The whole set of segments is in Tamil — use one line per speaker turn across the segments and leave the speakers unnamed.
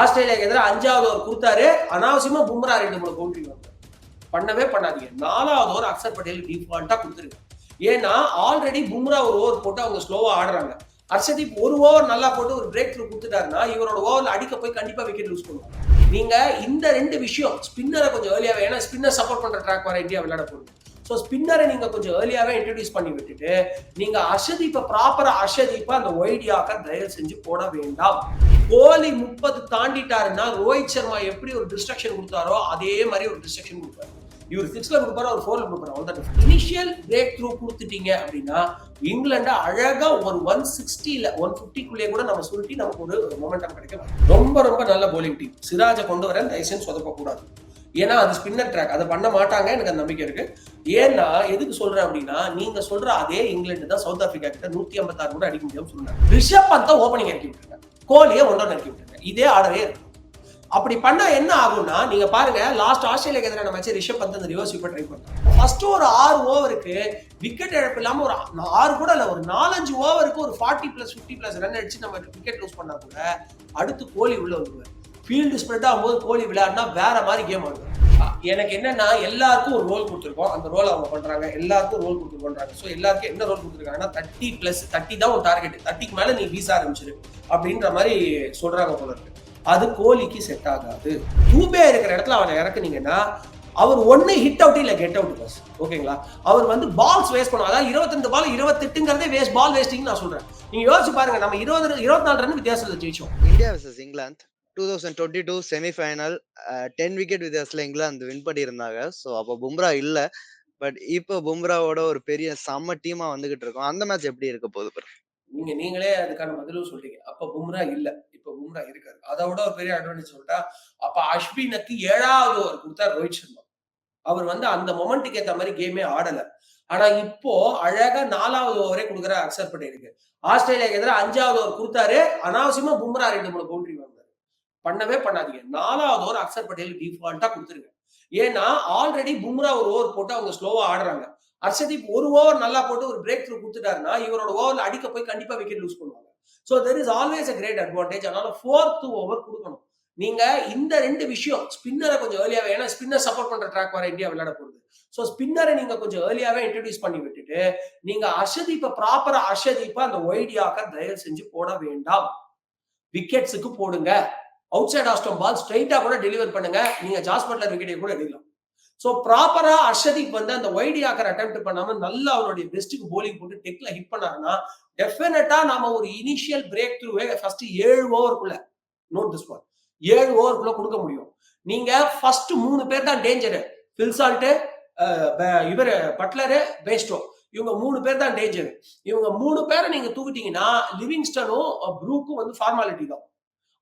ஆஸ்திரேலியாக்கு எதிராக அஞ்சாவது ஓவர் கொடுத்தாரு. அனாவசியமா பும்ரா ரெண்டு மூணு பவுண்டரி வாங்க பண்ணவே பண்ணாதீங்க. நாலாவது ஓவர் அக்சர் பட்டேல் டிஃபால்ட்டா கொடுத்துருங்க. ஏன்னா ஆல்ரெடி பும்ரா ஒரு ஓவர் போட்டு அவங்க ஸ்லோவா ஆடுறாங்க. ஹர்ஷதீப் ஒரு ஓவர் நல்லா போட்டு ஒரு பிரேக் த்ரூ கொடுத்துட்டாருன்னா இவரோட ஓவர்ல அடிக்க போய் கண்டிப்பா விக்கெட் லூஸ் பண்ணுவாங்க. நீங்க இந்த ரெண்டு விஷயம் ஸ்பின்னரை கொஞ்சம் ஏர்லியாவே ஏன்னா ஸ்பின்னர் சப்போர்ட் பண்ற ட்ராக் வர இந்தியா விளையாட போகுது. ஸோ ஸ்பின்னரை நீங்கள் கொஞ்சம் ஏர்லியாகவே இன்ட்ரடியூஸ் பண்ணி விட்டுட்டு நீங்கள் அஷதீப்பை ப்ராப்பராக அஷதீப்பை அந்த ஒய்டியாக்க தயவு செஞ்சு போட வேண்டாம். கோலி முப்பது தாண்டிட்டாருன்னா ரோஹித் சர்மா எப்படி ஒரு டிஸ்ட்ரக்ஷன் கொடுத்தாரோ அதே மாதிரி ஒரு டிஸ்ட்ரக்ஷன் கொடுப்பாரு. இவர் சிக்ஸ்ல கொடுப்பாரு அவர் ஃபோர்ல கொடுப்பாரு அவ்வளவுதான் இனிஷியல் பிரேக் த்ரூ கொடுத்துட்டீங்க அப்படின்னா இங்கிலாண்டை அழகா ஒரு ஒன் சிக்ஸ்டியில் ஒன் ஃபிஃப்டிக்குள்ளேயே கூட நம்ம சுருட்டி நமக்கு ஒரு மொமெண்டம் கிடைக்கும் ரொம்ப ரொம்ப நல்ல போலிங் டீம் சிராஜை கொண்டு வர தயவுசெய்து சொதப்ப ஏன்னா அது ஸ்பின்னர் ட்ராக் அதை பண்ண மாட்டாங்க எனக்கு அந்த நம்பிக்கை இருக்கு. ஏன்னா எதுக்கு சொல்றேன் அப்படின்னா நீங்க சொல்ற அதே இங்கிலாந்து தான் சவுத் ஆப்பிரிக்கா கிட்ட நூத்தி ஐம்பத்தாறு கூட அடிக்க முடியும்னு சொன்னாங்க. ரிஷப் பந்தை ஓப்பனிங் இறக்கி விட்டுருங்க கோலியை ஒன்றரை இறக்கி விட்டுருங்க இதே ஆடவே இருக்கும் அப்படி பண்ணா என்ன ஆகும்னா நீங்க பாருங்க லாஸ்ட் ஆஸ்திரேலியா எதிரான மேட்ச் ரிஷப் பந்த் அந்த ரிவர்ஸ் இப்போ ட்ரை பண்ணாங்க ஃபர்ஸ்ட் ஒரு ஆறு ஓவருக்கு விக்கெட் இழப்பு இல்லாம ஒரு ஆறு கூட இல்ல ஒரு நாலஞ்சு ஓவருக்கு ஒரு forty plus fifty plus run அடிச்சு நம்ம விக்கெட் லூஸ் பண்ணா கூட அடுத்து கோலி உள்ள வருவார் ஃபீல்டு ஸ்ப்ரெட் ஆகும்போது கோலி விளையாடினா வேற மாதிரி கேம் ஆடுவார். எனக்கு என்னன்னா எல்லாருக்கும் ஒரு ரோல் கொடுத்துருக்கோம். அந்த ரோல் அவங்க பண்றாங்க. எல்லாருக்கும் ரோல் கொடுத்து பண்றாங்க. ஸோ எல்லாருக்கும் என்ன ரோல் கொடுத்துருக்காங்கன்னா தேர்ட்டி பிளஸ் தேர்ட்டி தான் ஒரு டார்கெட் தேர்ட்டிக்கு மேல நீ வீச ஆரம்பிச்சிரு. அப்படின்ற மாதிரி சொல்றாங்க போல இருக்கு. அது கோலிக்கு செட் ஆகாது. டூபே இருக்கிற இடத்துல அவரை இறக்குனீங்கன்னா அவர் ஒன்னு ஹிட் அவுட் இல்ல கெட் அவுட் பஸ் ஓகேங்களா அவர் வந்து பால்ஸ் வேஸ்ட் பண்ணும் அதாவது இருபத்தெண்டு பால் இருபத்தெட்டுங்கிறதே வேஸ்ட் பால் வேஸ்டிங் நான் சொல்றேன். நீங்க யோசிச்சு பாருங்க நம்ம இருபது இருபத்தி நாலு ரன் வித்தியாசத்துல ஜெயிச்சோம்.
India vs England. Two thousand twenty two semifinal ten wicket வித்தியாசத்தில் இங்கிலாந்து வின் பண்ணியிருந்தாங்க. ஸோ அப்போ பும்ரா இல்லை. பட் இப்போ பும்ராவோட ஒரு பெரிய செம்ம டீமா வந்துகிட்டு இருக்கோம். அந்த மேட்ச் எப்படி இருக்க போகுது
நீங்க நீங்களே அதுக்கான பதிலும் சொல்றீங்க. அப்ப பும்ரா இல்ல. இப்ப பும்ரா இருக்காரு. அதை விட ஒரு பெரிய அட்வான்டேஜ் சொல்லிட்டா அப்ப அஸ்வினுக்கு ஏழாவது ஓவர் கொடுத்தா ரோஹித் சர்மா. அவர் வந்து அந்த மொமெண்ட்டுக்கு ஏத்த மாதிரி கேமே ஆடல. ஆனா இப்போ அழகா நாலாவது ஓவரே கொடுக்குற அக்செப்ட் பண்ணிருக்கு ஆஸ்திரேலியாக்கு எதிராக அஞ்சாவது ஓவர் கொடுத்தாரு. அனாவசியமா பும்ரா ரெண்டு மூணு பவுண்டரி வாங்க பண்ணவே பண்ணாதீங்க. நாலாவது ஓவர் அக்சர் பட்டேல் டிஃபால்ட்டா கொடுத்துருங்க. ஏன்னா ஆல்ரெடி பும்ரா ஒரு ஓவர் போட்டு அவங்க ஸ்லோவா ஆடுறாங்க. ஹர்ஷதீப் ஒரு ஓவர் நல்லா போட்டு ஒரு பிரேக் த்ரூ கொடுத்துட்டாருன்னா இவரோட ஓவர்ல அடிக்க போய் கண்டிப்பா விக்கெட் லூஸ் பண்ணுவாங்க. So there is always a great advantage அதனால ஃபோர்த் ஓவர் கொடுக்கணும். நீங்க இந்த ரெண்டு விஷயம் ஸ்பின்னரை கொஞ்சம் ஏர்லியாவே ஏன்னா ஸ்பின்னர் சப்போர்ட் பண்ற ட்ராக் வர இந்தியா விளையாட போகுது. ஸோ ஸ்பின்னரை நீங்க கொஞ்சம் ஏர்லியாவே இன்ட்ரடியூஸ் பண்ணி விட்டுட்டு நீங்க அர்ஷதீப்பை ப்ராப்பரா அர்ஷதீப்பா அந்த ஒய்டியாக்க தயவு செஞ்சு போட வேண்டாம். விக்கெட்ஸுக்கு போடுங்க. அவுட் சைட் ஆஸ்டம் பால் ஸ்ட்ரைட்டா கூட டெலிவர் பண்ணுங்க. நீங்க ஜாஸ் பட்லர் விக்கெட்டை கூட எடுக்கலாம் ஸோ ப்ராப்பரா அர்ஷதிக் வந்து அந்த ஒய்டி ஆக்கர் அட்டம் பண்ணாம நல்லா அவருடைய பெஸ்ட்டுக்கு போலிங் போட்டு டெக்ல ஹிட் பண்ணாருன்னா டெஃபினட்டா நாம ஒரு இனிஷியல் பிரேக் த்ரூவே ஃபர்ஸ்ட் ஏழு ஓவருக்குள்ள நோட் திஸ் ஒன் ஏழு ஓவருக்குள்ள கொடுக்க முடியும். நீங்க ஃபர்ஸ்ட் மூணு பேர் தான் டேஞ்சரு ஃபில்சால்ட்டு இவர் பட்லரு பேஸ்டோ இவங்க மூணு பேர் தான் டேஞ்சர் இவங்க மூணு பேரை நீங்க தூக்கிட்டீங்கன்னா லிவிங்ஸ்டனும் ப்ரூக்கும் வந்து ஃபார்மாலிட்டி தான்.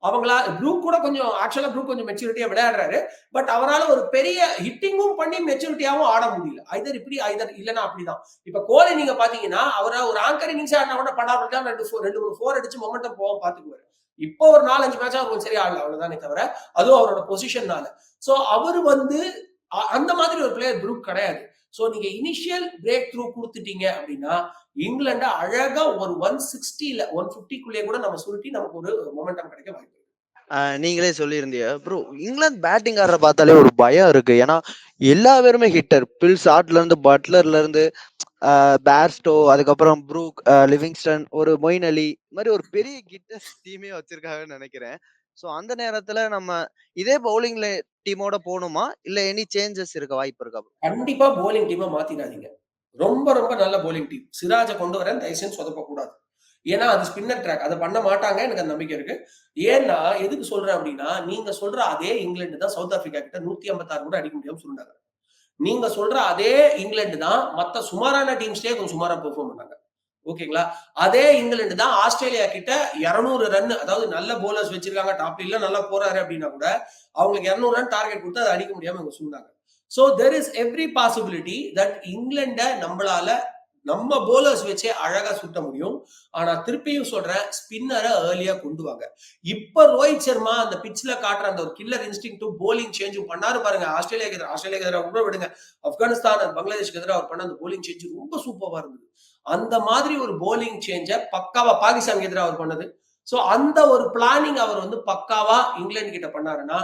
அவங்களா ப்ரூக் கூட கொஞ்சம் ஆக்சுவலா ப்ரூக் கொஞ்சம் மெச்சூரிட்டியா விளையாடுறாரு. பட் அவரால் ஒரு பெரிய ஹிட்டிங்கும் பண்ணி மெச்சூரிட்டியாவும் ஆட முடியல. ஐதர் இப்படி ஐதர் இல்லைன்னா அப்படிதான். இப்ப கோலி நீங்க பாத்தீங்கன்னா அவரை ஒரு ஆங்கர் இன்னிங்ஸ் ஆடினா கூட படாபட்டா ரெண்டு ஃபோர் ரெண்டு மூணு ஃபோர் அடிச்சு மொமெண்டம் போவோம் பாத்துக்குவாரு. இப்போ ஒரு நாலஞ்சு மேட்ச் அவருக்கு சரியா ஆடல அவ்வளவுதானே தவிர அதுவும் அவரோட பொசிஷன்னால சோ அவர் வந்து அந்த மாதிரி ஒரு பிளேயர் ப்ரூக் கிடையாது. ஸோ நீங்க இனிஷியல் பிரேக் த்ரூ கொடுத்துட்டீங்க அப்படின்னா இங்கிலாந்து அழகா ஒரு ஒன் சிக்ஸ்டியில ஒன் ஃபிஃப்டிக்குள்ளேயே கூட நம்ம சுருட்டி நமக்கு ஒரு மொமெண்டம் கிடைக்க வாய்ப்பு
ஆஹ் நீங்களே சொல்லியிருந்தீங்க. ப்ரோ இங்கிலாந்து பேட்டிங் ஆடுற பார்த்தாலே ஒரு பயம் இருக்கு. ஏன்னா எல்லா பேருமே ஹிட்டர் பில் ஷாட்ல இருந்து பட்லர்ல இருந்து பேர்ஸ்டோ அதுக்கப்புறம் ப்ரூக் லிவிங்ஸ்டன் ஒரு மொயின் அலி மாதிரி ஒரு பெரிய கிட்டஸ் டீமே வச்சிருக்காங்கன்னு நினைக்கிறேன். ஸோ அந்த நேரத்துல நம்ம இதே பவுலிங்ல டீமோட போகணுமா இல்ல எனி சேஞ்சஸ் இருக்க வாய்ப்பு இருக்கா?
கண்டிப்பா போலிங் டீமை மாத்திடாதீங்க. ரொம்ப ரொம்ப நல்ல போலிங் டீம் சிராஜை கொண்டு வரேன் தயசன் சொதப்ப கூடாது ஏன்னா அது ஸ்பின்னர் ட்ராக் அதை பண்ண மாட்டாங்க எனக்கு அந்த நம்பிக்கை இருக்கு. ஏன்னா எதுக்கு சொல்றேன் அப்படின்னா நீங்க சொல்ற அதே இங்கிலாந்து தான் சவுத் ஆப்பிரிக்கா கிட்ட நூத்தி ஐம்பத்தாறு கூட அடிக்க முடியாம சொல்றாங்க நீங்க சொல்ற அதே இங்கிலாந்து தான் மத்த சுமாரான டீம்ஸ்லயே கொஞ்சம் சுமாரா பெர்ஃபார்ம் பண்ணாங்க. ஓகேங்களா? அதே இங்கிலாந்து தான் ஆஸ்திரேலியா கிட்ட இருநூறு ரன் அதாவது நல்ல போலர்ஸ் வச்சிருக்காங்க டாப் லீக்ல நல்லா போறாரு அப்படின்னா கூட அவங்களுக்கு இருநூறு ரன் டார்கெட் கொடுத்து அதை அடிக்க முடியாம இவங்க சொன்னாங்க so there is every possibility that இங்கிலாண்டை நம்மளால நம்ம போலர்ஸ் வச்சே அழகா சுட்ட முடியும். ஆனா திருப்பியும் சொல்றேன் ஸ்பின்னரை ஏர்லியா கொண்டு வாங்க. இப்ப ரோஹித் சர்மா அந்த பிச்சில் காட்டுற அந்த ஒரு கில்லர் இன்ஸ்டிங் போலிங் சேஞ்சும் பண்ணாரு பாருங்க. ஆஸ்திரேலியாக்கு எதிராக ஆஸ்திரேலியாக்கு எதிராக கூட விடுங்க. ஆப்கானிஸ்தான் and பங்களாதேஷ்க்கு எதிராக அவர் பண்ண அந்த போலிங் சேஞ்ச் ரொம்ப சூப்பராக இருந்தது. அந்த மாதிரி ஒரு போலிங் சேஞ்சை பக்காவா பாகிஸ்தானுக்கு எதிராக அவர் பண்ணது. ஸோ அந்த ஒரு பிளானிங் அவர் வந்து பக்காவா இங்கிலாந்து கிட்ட பண்ணாருன்னா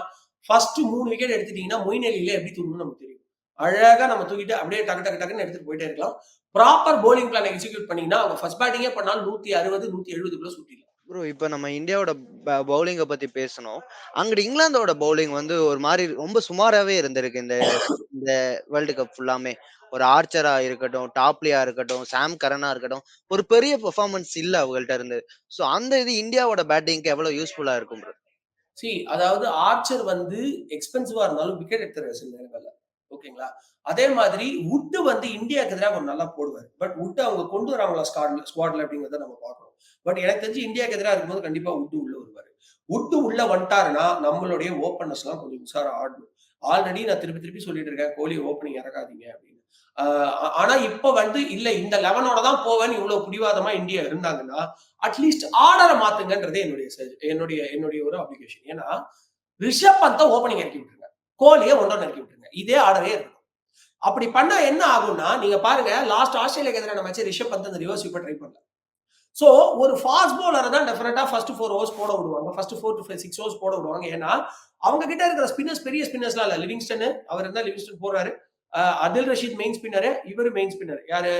ஃபர்ஸ்ட் மூணு விக்கெட் எடுத்துட்டீங்கன்னா மொயின் அலியில எப்படி தூக்கணும்னு நமக்கு தெரியும். அழகா நம்ம தூக்கிட்டு அப்படியே டக்கு டக்கு டக்குன்னு எடுத்துட்டு போயிட்டே இருக்கலாம். ப்ராப்பர் போலிங் பிளான் எக்ஸிக்யூட் பண்ணீங்கன்னா அவங்க ஃபர்ஸ்ட் பேட்டிங்கே பண்ணாலும் நூத்தி அறுபது நூத்தி எழுபதுக்குள்ள சுட்டிடலாம்
ப்ரோ இப்போ நம்ம இந்தியாவோட பவுலிங்க பத்தி பேசணும். அங்கிட்டு இங்கிலாந்தோட பவுலிங் வந்து ஒரு மாதிரி ரொம்ப சுமாராவே இருந்திருக்கு இந்த இந்த வேர்ல்டு கப் ஃபுல்லாமே ஒரு ஆர்ச்சரா இருக்கட்டும் டாப்லியா இருக்கட்டும் சாம் கரனா இருக்கட்டும் ஒரு பெரிய பெர்ஃபார்மன்ஸ் இல்ல அவங்கள்ட்ட இருந்து. சோ அந்த இது இந்தியாவோட பேட்டிங்க்கு எவ்வளவு யூஸ்ஃபுல்லா இருக்கும் ப்ரோ
சி அதாவது ஆர்ச்சர் வந்து எக்ஸ்பென்சிவா இருந்தாலும் விக்கெட் எடுத்துறாரு சில நேரங்கள்ல. ஓகேங்களா அதே மாதிரி உட்டு வந்து இந்தியாவுக்கு எதிராக கொஞ்சம் நல்லா போடுவார். பட் வுட் அவங்க கொண்டு வராங்களா ஸ்குவாட்ல ஸ்குவாட்ல அப்படிங்கறத நம்ம பார்க்கணும். பட் எனக்கு தெரிஞ்சு இந்தியாவுக்கு எதிராக இருக்கும்போது கண்டிப்பா உட்டு உள்ள வருவாரு. உட்டு உள்ள வந்துட்டாருன்னா நம்மளுடைய ஓப்பனர்ஸ் எல்லாம் கொஞ்சம் உஷாரா ஆடணும். ஆல்ரெடி நான் திருப்பி திருப்பி சொல்லிட்டு இருக்கேன் கோலி ஓப்பனிங் இறக்காதீங்க அப்படின்னு. ஆனா இப்ப வந்து இல்ல இந்த லெவனோட தான் போவேன்னு இவ்வளவு பிடிவாதமா இந்தியா இருந்தாங்கன்னா அட்லீஸ்ட் ஆர்டரை மாத்துங்கன்றதே என்னுடைய என்னுடைய என்னுடைய ஒரு அப்ளிகேஷன் ஏன்னா ரிஷப் பந்த ஓப்பனிங் இறக்கி விட்டுருங்க. கோலியை ஒன்றொன்று இறக்கி விட்டுருங்க. இதே ஆர்டரே இருக்கும் அப்படி பண்ணா என்ன ஆகும்னா நீங்க பாருங்க லாஸ்ட் ஆஸ்திரேலியாக்கு எதிரான மேட்ச் ரிஷப் பந்த் அந்த ரிவர்ஸ் இப்போ ட்ரை பண்ணல. சோ ஒரு ஃபாஸ்ட் bowler தான் டெஃபினட்டா ஃபர்ஸ்ட் ஃபோர் ஓவர்ஸ் போட விடுவாங்க. First four to five six overs போட விடுவாங்க. ஏன்னா அவங்க கிட்ட இருக்கிற ஸ்பின்னர்ஸ் பெரிய ஸ்பின்னர்ஸ்லாம் இல்ல. லிவிங்ஸ்டன் அவர் இருந்தால் லிவிங்ஸ்டன் போறாரு. அதில் ரஷீத் மெயின் ஸ்பின்னர் இவர் மெயின் ஸ்பின்னர் யாரு?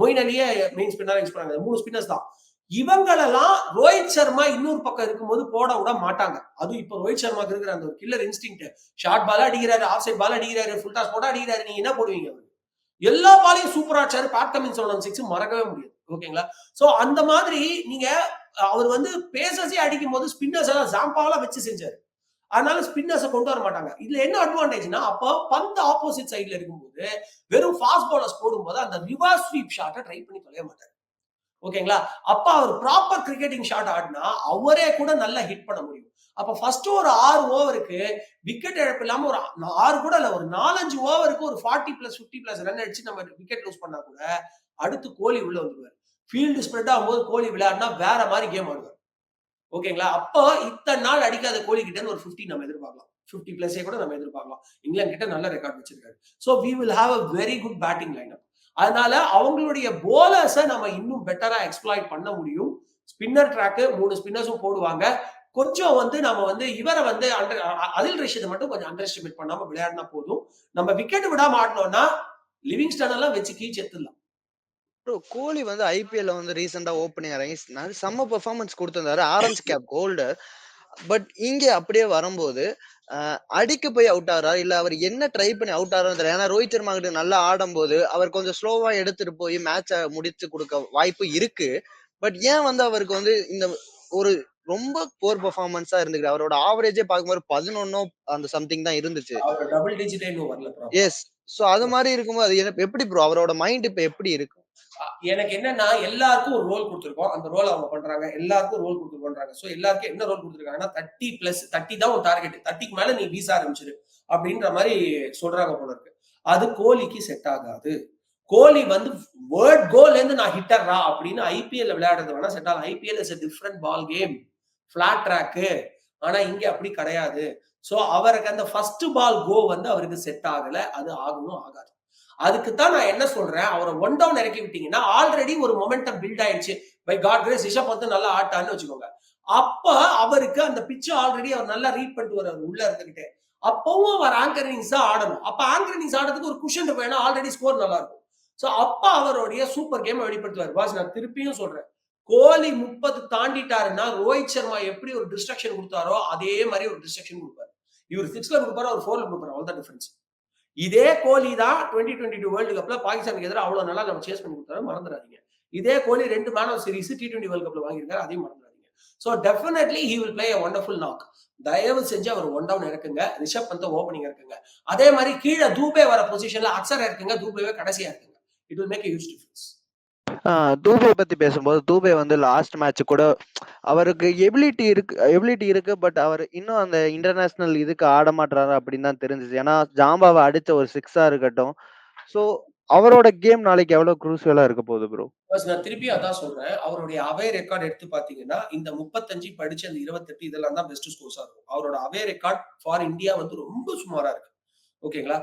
மொயின் அலியே மெயின் ஸ்பின்னர் யூஸ் பண்ணாங்க. மூணு ஸ்பின்னர்ஸ் தான். இவங்களெல்லாம் ரோஹித் சர்மா இன்னொரு பக்கம் இருக்கும்போது போட விட மாட்டாங்க. அதுவும் இப்போ ரோஹித் சர்மாக்கு இருக்கிற அந்த கில்லர் இன்ஸ்டிங் ஷார்ட் பால் அடிக்கிறாரு ஆஃப் சைட் பால் அடிக்கிறாரு ஃபுல் டாஸ் போட அடிக்கிறாரு. நீங்க என்ன போடுவீங்க? எல்லா பாலையும் சூப்பர் ஆச்சாரு பேட் கமின்ஸ் ஒன் சிக்ஸ் மறக்கவே முடியாது. ஓகேங்களா? சோ அந்த மாதிரி நீங்க அவர் வந்து பேசஸே அடிக்கும் போது ஸ்பின்னர்ஸ் எல்லாம் ஜாம்பாவெல்லாம் வச்சு செஞ்சாரு. அதனால ஸ்பின்னர்ஸை கொண்டு வர மாட்டாங்க. இதுல என்ன அட்வான்டேஜ்னா அப்போ பந்து ஆப்போசிட் சைடுல இருக்கும்போது வெறும் ஃபாஸ்ட் பாலர்ஸ் போடும்போது அந்த ரிவர்ஸ் ஸ்வீப் ஷாட்டை ட்ரை பண்ணி தொலைய மாட்டாரு. ஓகேங்களா? அப்ப அவர் ப்ராப்பர் கிரிக்கெட்டிங் ஷாட் ஆடினா அவரே கூட நல்லா ஹிட் பண்ண முடியும். அப்ப ஃபர்ஸ்ட் ஒரு ஆறு ஓவருக்கு விக்கெட் இழப்பு இல்லாம ஒரு ஆறு கூட இல்ல ஒரு நாலஞ்சு ஓவருக்கு ஒரு forty plus fifty plus run அடிச்சு நம்ம விக்கெட் லூஸ் பண்ணா கூட அடுத்து கோலி உள்ள வந்துடுவார் ஃபீல்டு ஸ்ப்ரெட் ஆகும்போது கோலி விளையாடினா வேற மாதிரி கேம் ஆடுவார். ஓகேங்களா அப்போ இத்தனை நாள் அடிக்காத கோலி கிட்ட ஒரு 50 நம்ம எதிர்பார்க்கலாம். 50 பிளஸே கூட நம்ம எதிர்பார்க்கலாம். இங்கிலாந்து கிட்ட நல்ல ரெக்கார்ட் வச்சிருக்காரு. So we will have a very good batting line அதனால அவங்களுடைய போலர்ஸை நம்ம இன்னும் பெட்டரா எக்ஸ்ப்ளாய்ட் பண்ண முடியும். ஸ்பின்னர் ட்ராக்கு மூணு ஸ்பின்னர்ஸும் போடுவாங்க. கொஞ்சம் வந்து நம்ம வந்து இவரை வந்து அண்டர் அதில் ரஷீதை மட்டும் கொஞ்சம் அண்டர் எஸ்டிமேட் பண்ணாம விளையாடினா போதும். நம்ம விக்கெட் விடாம ஆடினோம்னா லிவிங்ஸ்டன் எல்லாம் வச்சு கீ எடுத்துடலாம்
ப்ரோ கோலி வந்து ஐபிஎல்ல வந்து ரீசெண்டா ஓப்பனிங் இறங்கி செம்ம பெர்ஃபார்மன்ஸ் கொடுத்திருந்தாரு. ஆரஞ்சு கேப் கோல்டு பட் இங்க அப்படியே வரும்போது அடிக்க போய் அவுட் ஆறா இல்ல அவர் என்ன ட்ரை பண்ணி அவுட் ஆறான்னு தெரியல. ஏன்னா ரோஹித் சர்மா கிட்ட நல்லா ஆடும்போது அவர் கொஞ்சம் ஸ்லோவா எடுத்துட்டு போய் மேட்சை முடிச்சு கொடுக்க வாய்ப்பு இருக்கு. பட் ஏன் வந்து அவருக்கு வந்து இந்த ஒரு ரொம்ப போர் பெர்ஃபார்மன்ஸா இருந்துருக்கு அவரோட ஆவரேஜே பார்க்கும்போது பதினொன்னோ அந்த சம்திங் தான் இருந்துச்சு. எஸ் சோ அது மாதிரி இருக்கும்போது அது எப்படி ப்ரோ அவரோட மைண்ட் இப்ப எப்படி இருக்கு?
எனக்கு என்னன்னா எல்லாருக்கும் ஒரு ரோல் கொடுத்துருக்கோம். அந்த ரோல் அவங்க பண்றாங்க. எல்லாருக்கும் ரோல் கொடுத்து பண்றாங்க. சோ எல்லாருக்கும் என்ன ரோல் கொடுத்துருக்காங்கன்னா தேர்ட்டி பிளஸ் தேர்ட்டி தான் ஒரு டார்கெட் தேர்ட்டிக்கு மேல நீ வீச ஆரம்பிச்சிரு. அப்படின்ற மாதிரி சொல்றாங்க போல இருக்கு. அது கோலிக்கு செட் ஆகாது. கோலி வந்து வேர்ட் கோல் இருந்து நான் ஹிட்டர்ரா அப்படின்னு ஐபிஎல் விளையாடுறது வேணா செட் ஆகும் IPL is different ball game flat track ஆனா இங்க அப்படி கிடையாது. சோ அவருக்கு அந்த ஃபர்ஸ்ட் பால் கோ வந்து அவருக்கு செட் ஆகல. அது ஆகணும் ஆகாது. அதுக்கு தான் நான் என்ன சொல்றேன்? அவரை ஒன் டவுன் இறக்கி விட்டீங்கன்னா ஆல்ரெடி ஒரு மொமெண்டம் பில்ட் ஆயிடுச்சு பை காட் கிரேஸ் ரிஷப் வந்து நல்லா ஆட்டான்னு வச்சுக்கோங்க. அப்ப அவருக்கு அந்த பிச்சை ஆல்ரெடி அவர் நல்லா ரீட் பண்ணிட்டு வர்றாரு உள்ள இருந்துகிட்டே. அப்பவும் அவர் ஆங்கர் இன்னிங்ஸ் தான் ஆடணும். அப்ப ஆங்கர் இன்னிங்ஸ் ஆடுறதுக்கு ஒரு குஷன் வேணும் ஆல்ரெடி ஸ்கோர் நல்லா இருக்கும். சோ அப்ப அவருடைய சூப்பர் கேம் வெளிப்படுத்துவார். பாஸ் நான் திருப்பியும் சொல்றேன். கோலி முப்பது தாண்டிட்டாருன்னா ரோஹித் சர்மா எப்படி ஒரு டிஸ்ட்ரக்ஷன் கொடுத்தாரோ அதே மாதிரி ஒரு டிஸ்ட்ரக்ஷன் கொடுப்பாரு. இவர் சிக்ஸ்ல கொடுப்பாரு அவர் ஃபோர்ல கொடுப்பாரு? அவ்வளவுதான் டிஃபரன்ஸ் இதே கோலி தான் டுவெண்ட்டி டுவெண்ட்டி டூ வேர்ல்டு கப்ல பாகிஸ்தானுக்கு எதிராக அவ்வளவு நல்லா நம்ம சேஸ் பண்ணி கொடுத்தாரு மறந்துடாதீங்க. இதே கோலி ரெண்டு man of series T twenty world கப்ல வாங்கியிருக்காரு அதையும் மறந்துடாதீங்க. So definitely he will play wonderful knock தயவு செஞ்சு அவர் ஒன் டவுன் இறக்குங்க. ரிஷப் பந்த ஓப்பனிங் இருக்குங்க அதே மாதிரி கீழே தூபே வர பொசிஷன்ல அக்சர் இருக்குங்க தூபேவே கடைசியா இருக்குங்க it will make huge difference
Dube பத்தி பேசும்போது தூபே வந்து லாஸ்ட் மேட்ச் கூட அவருக்கு எபிலிட்டி இருக்கு எபிலிட்டி இருக்கு பட் அவர் இன்னும் அந்த இன்டர்நேஷனல் இதுக்கு ஆட மாட்டாரு அப்படின்னு தான் தெரிஞ்சுச்சு ஏன்னா ஜாம்பாவை அடிச்ச ஒரு சிக்ஸா இருக்கட்டும். ஸோ அவரோட கேம் நாளைக்கு எவ்வளவு குரூசியலா இருக்க போகுது ப்ரோ
பஸ் நான் திருப்பி அதான் சொல்றேன். அவருடைய அவே ரெக்கார்ட் எடுத்து பாத்தீங்கன்னா இந்த முப்பத்தஞ்சு படிச்சு அந்த இருபத்தெட்டு இதெல்லாம் தான் பெஸ்ட் ஸ்கோர்ஸா இருக்கும். அவரோட அவே ரெக்கார்ட் ஃபார் இந்தியா வந்து ரொம்ப சுமாரா இருக்கு. ஓகேங்களா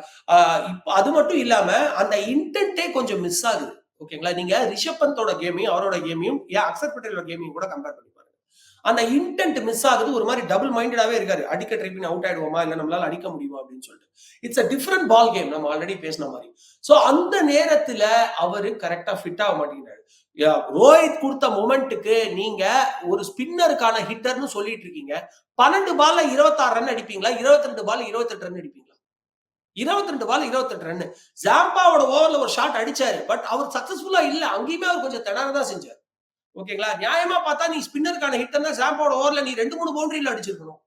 அது மட்டும் இல்லாம அந்த இன்டென்ட்டே கொஞ்சம் மிஸ் ஆகுது. ஓகேங்களா? நீங்க ரிஷப் பந்தோட கேமையும் அவரோட கேமையும் ஏன் அக்சர் பட்டேலோட கேமையும் கூட கம்பேர் பண்ணி பாருங்க. அந்த இன்டென்ட் மிஸ் ஆகுது ஒரு மாதிரி டபுள் மைண்டடாவே இருக்காரு. அடிக்க ட்ரை பண்ணி அவுட் ஆயிடுவோமா? இல்ல நம்மளால அடிக்க முடியுமா? அப்படின்னு சொல்லிட்டு. It's a different ball game நம்ம ஆல்ரெடி பேசின மாதிரி. சோ அந்த நேரத்துல அவரு கரெக்டா ஃபிட் ஆக மாட்டேங்கிறாரு. யா, ரோஹித் கொடுத்த மொமெண்ட்டுக்கு நீங்க ஒரு ஸ்பின்னருக்கான ஹிட்டர்னு சொல்லிட்டு இருக்கீங்க. பன்னெண்டு பால்ல இருபத்தாறு ரன் அடிப்பீங்களா? இருபத்தி ரெண்டு பால் இருபத்தெட்டு ரன் அடிப்பீங்களா? இருபத்தி ரெண்டு பால் இருபத்தெட்டு ரன் ஜாம்பாவோட ஓவர்ல ஒரு ஷாட் அடிச்சாரு. பட் அவர் சக்சஸ்ஃபுல்லா இல்ல. அங்கேயுமே அவர் கொஞ்சம் திணறதான் செஞ்சார். ஓகேங்களா நியாயமா பார்த்தா நீ ஸ்பின்னருக்கான ஹிட்டர்னா ஜாம்பாவோட ஓவர்ல நீ ரெண்டு மூணு பவுண்டரியில அடிச்சிருக்கணும்.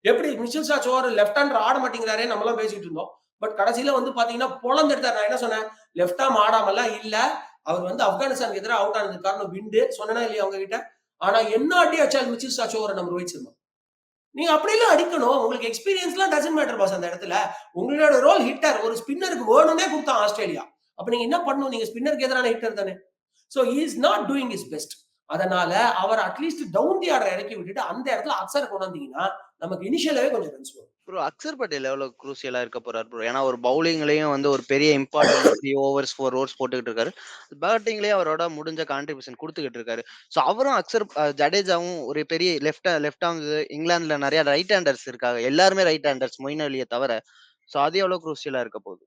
எப்படி? மிச்சல் சாச் ஓவர் லெஃப்ட் ஹேண்டர் ஆட மாட்டேங்கிறாரே நம்மளாம் பேசிட்டு இருந்தோம். பட் கடைசியில வந்து பாத்தீங்கன்னா பொலந்து எடுத்தார். நான் என்ன சொன்னேன்? லெஃப்ட் ஆம் ஆடாமலாம் இல்ல. அவர் வந்து ஆப்கானிஸ்தானுக்கு எதிராக அவுட் ஆனதுக்கு காரணம் விண்டு. சொன்னா இல்லையா அவங்க கிட்ட ஆனா என்ன அடி அடிச்சால் மிச்சில் சாச் ஓவரை நம்ம ரோஹித் சர்மா. நீங்க அப்படியெல்லாம் அடிக்கணும். உங்களுக்கு எக்ஸ்பீரியன்ஸ்லாம் டசன் மேட்டர் பாஸ் அந்த இடத்துல. உங்களோட ரோல் ஹிட்டர் ஒரு ஸ்பின்னருக்கு வேணும்னே கொடுத்தான் ஆஸ்திரேலியா. அப்ப நீங்க என்ன பண்ணணும்? நீங்க ஸ்பின்னருக்கு எதிரான ஹிட்டர் தானே. So is not doing is best அதனால அவர் at least down the order இறக்கி விட்டுட்டு அந்த இடத்துல அக்சர் கொண்டாந்தீங்கன்னா நமக்கு இனிஷியலாவே கொஞ்சம் ரன்ஸ் வரும்.
ப்ரோ அக்சர் பட்டேல் எவ்வளவு குரூசியலா இருக்க போறாரு ப்ரோ ஏன்னா ஒரு பவுலிங்லயும் வந்து ஒரு பெரிய important three overs four overs போட்டுக்கிட்டு இருக்காரு. பேட்டிங்லயே அவரோட முடிஞ்ச கான்ட்ரிபியூஷன் கொடுத்துக்கிட்டு இருக்காரு. ஸோ அவரும் அக்சர் ஜடேஜாவும் ஒரு பெரிய லெஃப்ட் லெஃப்ட் ஆம் இங்கிலாந்துல நிறைய ரைட் ஹேண்டர்ஸ் இருக்காங்க. எல்லாருமே ரைட் ஹேண்டர்ஸ் மொயின் அலியை தவிர. ஸோ அது எவ்வளவு குரூசியலா இருக்க போகுது?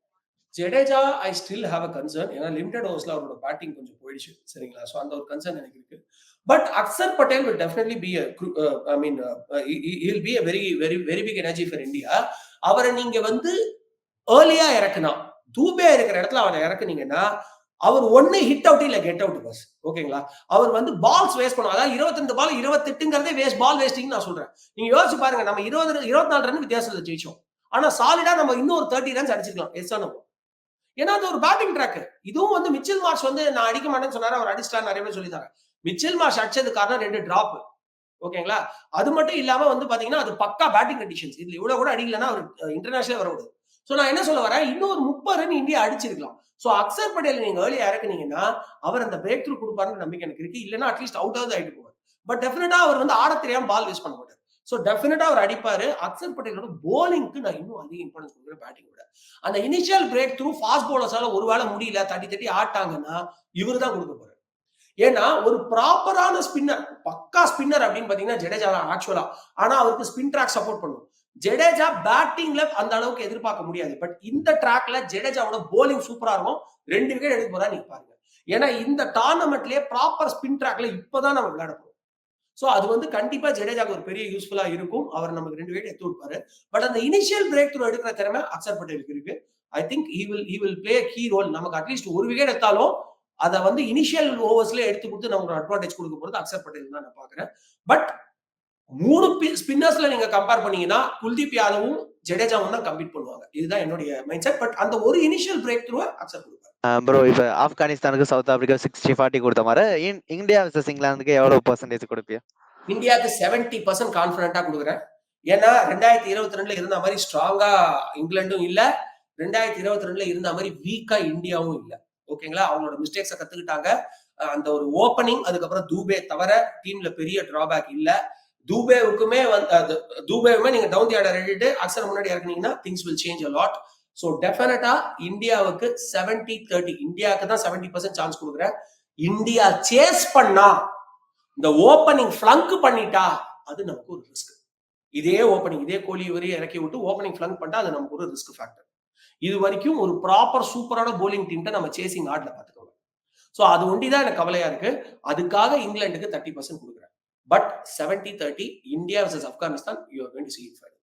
Jadeja I still have a concern ஏன்னா லிமிடெட் ஓவர்ஸ்ல அவரோட பேட்டிங் கொஞ்சம் போயிடுச்சு. சரிங்களா? ஸோ அந்த ஒரு கன்சர்ன் எனக்கு இருக்கு. But Axar Patel will definitely be I mean will be a very very very big energy for India அவரை நீங்க வந்து ஏர்லியா இறக்குனா தூபே இருக்கிற இடத்துல அவரை இறக்குனீங்கன்னா அவர் ஒன்னு ஹிட் அவுட் இல்ல கெட் அவுட் பஸ் ஓகேங்களா? அவர் வந்து பால்ஸ் வேஸ்ட் பண்ணும் அதாவது இருபத்திரெண்டு பால் இருபத்தெட்டுங்கிறதே வேஸ்ட் பால் வேஸ்டிங் நான் சொல்றேன். நீங்க யோசிச்சு பாருங்க நம்ம இருபது இருபத்தி நாலு ரன் வித்தியாசத்துல ஜெயிச்சோம். ஆனா சாலிடா நம்ம இன்னும் தேர்ட்டி ரன்ஸ் அடிச்சிருக்கலாம். எஸ் ஏன்னா அது ஒரு பேட்டிங் ட்ராக் இதுவும் வந்து மிச்சல் மார்ஷ் வந்து நான் அடிக்க மாட்டேன்னு சொன்னாரு அவர் அடிச்சிட்டா நிறைய பேர் சொல்லிட்டாங்க மிச்சல் மார்ஷ் அடிச்சது காரணம் ரெண்டு டிராப் ஓகேங்களா? அது மட்டும் இல்லாம வந்து பாத்தீங்கன்னா அது பக்கா பேட்டிங் கண்டிஷன்ஸ் இதுல இவ்வளவு கூட அடிக்கலன்னா அவர் இன்டர்நேஷனல் வர விடுது. சோ நான் என்ன சொல்ல வரேன்? இன்னொரு முப்பது ரன் இந்தியா அடிச்சிருக்கலாம். சோ அக்சர் பட்டேல் நீங்க ஏர்லியா இறக்குனீங்கன்னா அவர் அந்த பிரேக் த்ரூ கொடுப்பாருன்னு நம்பிக்கை எனக்கு இருக்கு. இல்லைன்னா அட்லீஸ்ட் அவுட் ஆகுது ஆயிட்டு போவார். பட் டெஃபினட்டா அவர் வந்து ஆட தெரியாம பால் வேஸ்ட் பண்ண மாட்டார். ஸோ டெஃபினட்டா அவர் அடிப்பாரு. அக்சர் பட்டேலோட போலிங்க்கு நான் இன்னும் அதிக இம்பார்ட்டன்ஸ் கொடுக்குறேன் பேட்டிங் விட அந்த இனிஷியல் பிரேக் த்ரூ ஃபாஸ்ட் பவுலர்ஸால ஒருவேளை முடியல தட்டி தட்டி ஆட்டாங்கன்னா இவர் தான் கொடுக்க போறாரு. ஏன்னா ஒரு ப்ராப்பரான ஸ்பின்னர் பக்கா ஸ்பின்னர் அப்படின்னு பாத்தீங்கன்னா ஜடேஜா தான் ஆக்சுவலா ஆனா அவருக்கு ஸ்பின் ட்ராக் சப்போர்ட் பண்ணும். ஜடேஜா பேட்டிங்ல அந்த அளவுக்கு எதிர்பார்க்க முடியாது. பட் இந்த ட்ராக்ல ஜடேஜாவோட போலிங் சூப்பரா இருக்கும். ரெண்டு விக்கெட் எடுக்க போறா நீங்க பாருங்க. ஏன்னா இந்த டோர்னமெண்ட்லயே ப்ராப்பர் ஸ்பின் ட்ராக்ல இப்பதான் நம்ம விளையாட போறோம். அது வந்து கண்டிப்பா ஜடேஜாக்கு ஒரு பெரிய யூஸ்ஃபுல்லா இருக்கும். அவர் நமக்கு ரெண்டு விக்கெட் எடுத்து விடுப்பாரு பட் அந்த இனிஷியல் பிரேக் த்ரூ எடுக்கிற திறமை அக்சர் பட்டேலுக்கு இருக்கு. I think he will he will play key role நமக்கு அட்லீஸ்ட் ஒரு விக்கெட் எடுத்தாலும் அதை வந்து இனிஷியல் ஓவர்ஸ்ல எடுத்து கொடுத்து நமக்கு அட்வான்டேஜ் கொடுக்க போறது அக்சர் பட்டேல் தான் நான் பாக்குறேன் பட் மூணு ஸ்பின்னர்ஸ்ல நீங்க கம்பேர் பண்ணீங்கன்னா குல்தீப் யாதவும் ஜடேஜாவும் தான் கம்பீட் பண்ணுவாங்க. இதுதான் என்னுடைய மைண்ட் செட் பட் அந்த ஒரு இனிஷியல் பிரேக் த்ரூ அக்சர் கொடுப்பாரு
ப்ரோ இப்ப ஆப்கானிஸ்தானுக்கு சவுத் ஆப்பிரிக்கா சிக்ஸ்டி ஃபார்ட்டி கொடுத்த மாதிரி இந்தியா வர்சஸ் இங்கிலாந்துக்கு எவ்வளவு பர்சன்டேஜ் கொடுப்பியா?
இந்தியாவுக்கு செவன்டி பர்சன்ட் கான்பிடண்டா கொடுக்குறேன். ஏன்னா ரெண்டாயிரத்தி இருபத்தி ரெண்டுல இருந்த மாதிரி ஸ்ட்ராங்கா இங்கிலாண்டும் இல்ல ரெண்டாயிரத்தி இருபத்தி ரெண்டுல இருந்த மாதிரி வீக்கா இந்தியாவும் இல்ல. ஓகேங்களா அவங்களோட மிஸ்டேக்ஸை கத்துக்கிட்டாங்க. அந்த ஒரு ஓப்பனிங் அதுக்கப்புறம் தூபே தவிர டீம்ல பெரிய டிராபேக் இல்ல. தூபேவுக்குமே வந்து அது தூபேவுமே நீங்க டவுன் தி ஆர்டர் எழுதிட்டு அக்சர் முன்னாடி இறக்குனீங்கன்னா things will change a lot so டெஃபினட்டா இந்தியாவுக்கு செவன்டி தேர்ட்டி இந்தியாவுக்கு தான் செவன்டி பர்சன்ட் சான்ஸ் கொடுக்குறேன். இந்தியா சேஸ் பண்ணா இந்த ஓப்பனிங் ஃபிளங்க் பண்ணிட்டா அது நமக்கு ஒரு ரிஸ்க் இதே ஓப்பனிங் இதே கோலி வரையும் இறக்கி விட்டு ஓப்பனிங் ஃபிளங்க் பண்ணிட்டா அது நமக்கு ஒரு ரிஸ்க் ஃபேக்டர் இது வரைக்கும் ஒரு ப்ராப்பர் சூப்பரான போலிங் டீம்ட்ட நம்ம சேசிங் ஆட்ல பார்த்துக்கோங்க. ஸோ அது ஒண்டி தான் எனக்கு கவலையா இருக்கு. அதுக்காக இங்கிலாந்துக்கு தேர்ட்டி பர்சன்ட் கொடுக்குறேன். But seventy thirty India versus Afghanistan you are going to see.